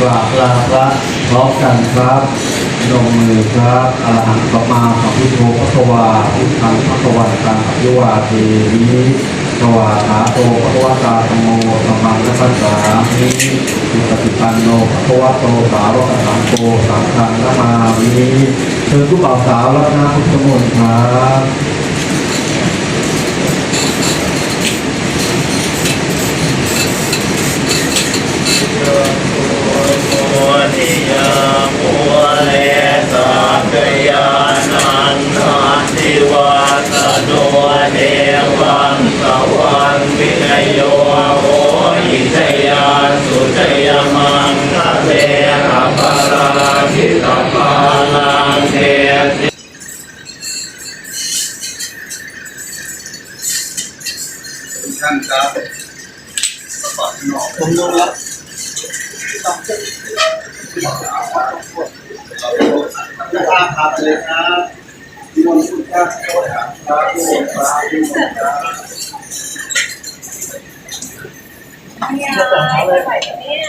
กราบลาพระพร้อมกันครับลงมือครับอรหังสัมมาสัมพุทโธพระควาพุทธังพระควันตังอภิวาเทมิสวาขาโตพระวตาธรรมโมสัมมังคัสสามิสุปฏิปันโนพระควโตสาวกสังโฆสังฆังนามามิเชิญผู้บ่าวสาวรับหน้ำพุทธมนต์ครับ โมทิยามุเลสะเกยานันทันติวาสโนเทวันสวันวินโยโหอิทยาสุท ยมังคะเทระปะราคิตปาลังเทติท่านครับผมลงแล้วจะ พาพาไปเลยครับมีมนต์คุณครับครับมีมนต์ครับมีมนต์ครับเนี่ยใส่เนี่ย